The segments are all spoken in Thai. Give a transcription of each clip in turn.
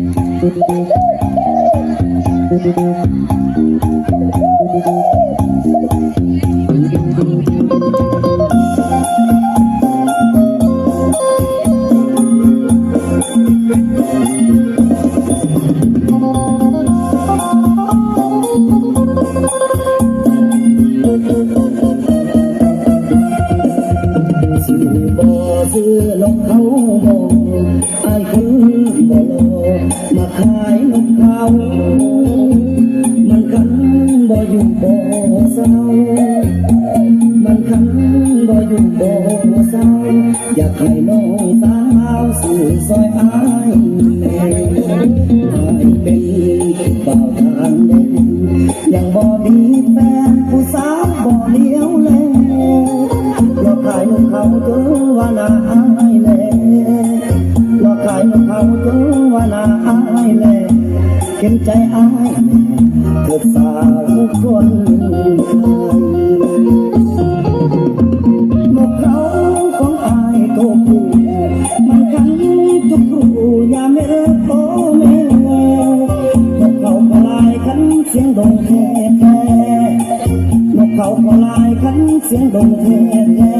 สื่ ไอ้คนบ่รอมาขายนกเขา มันคันบ่อยู่บ่เศร้า มันคันบ่อยู่บ่เศร้า อยากให้น้องสาวสื่ซอยอายแน่อายเป็นบ่าวทางเดินยังบ่มีแฟนผู้สาวบ่เลี้ยวแลหลอกขายนกเขาตัวว่านาอายแลหล นใจอายเถิดสาวคนนกเขาของอายตัวผู้มันขันทุกรูยามเมอโตแม่นกเขาพลายขันเสียงดงแค่แค่นกเขาพลายขันเสียงดงแท้แท้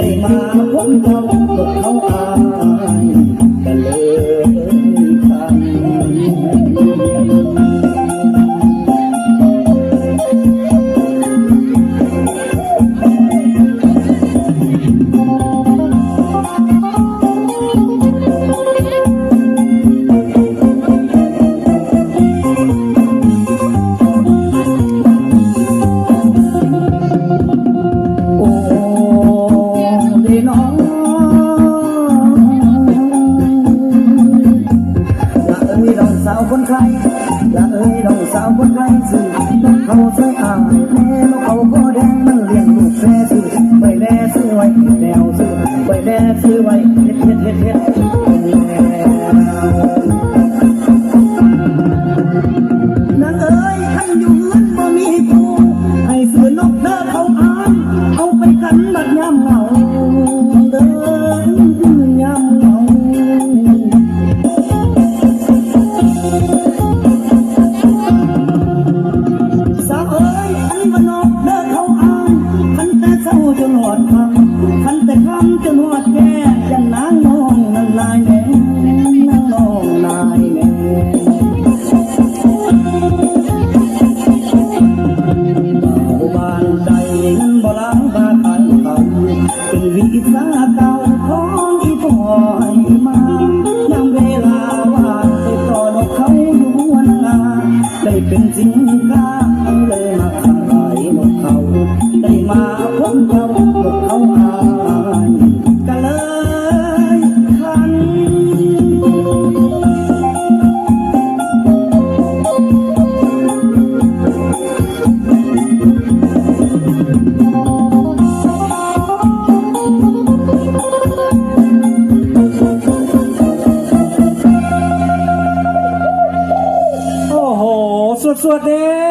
ได้มาพ้นเขาาวคนไทยสินกเขาใส่อ่างแม่นกเขาก็แดงมันเลี้ยงลูกแพ้สิไปแน่ซื้อไว้แนวซื้อไปแน่ซื้อไว้เฮ็ดเฮ็ดเฮ็ดเฮ็ด กันวัวแก่ยันนางน้องนั่ายแน่นงน้องลายแน่บ้านใดนั้นบ่างบ้านไปเขาเป็นวิสาเาของอีพ่อยมายามเวลาวาดไปต่อดอกเขาอยู่วันนาได้เป็นสิงค้าเลยมาขายนกเขาได้มาพบนเขา 说的。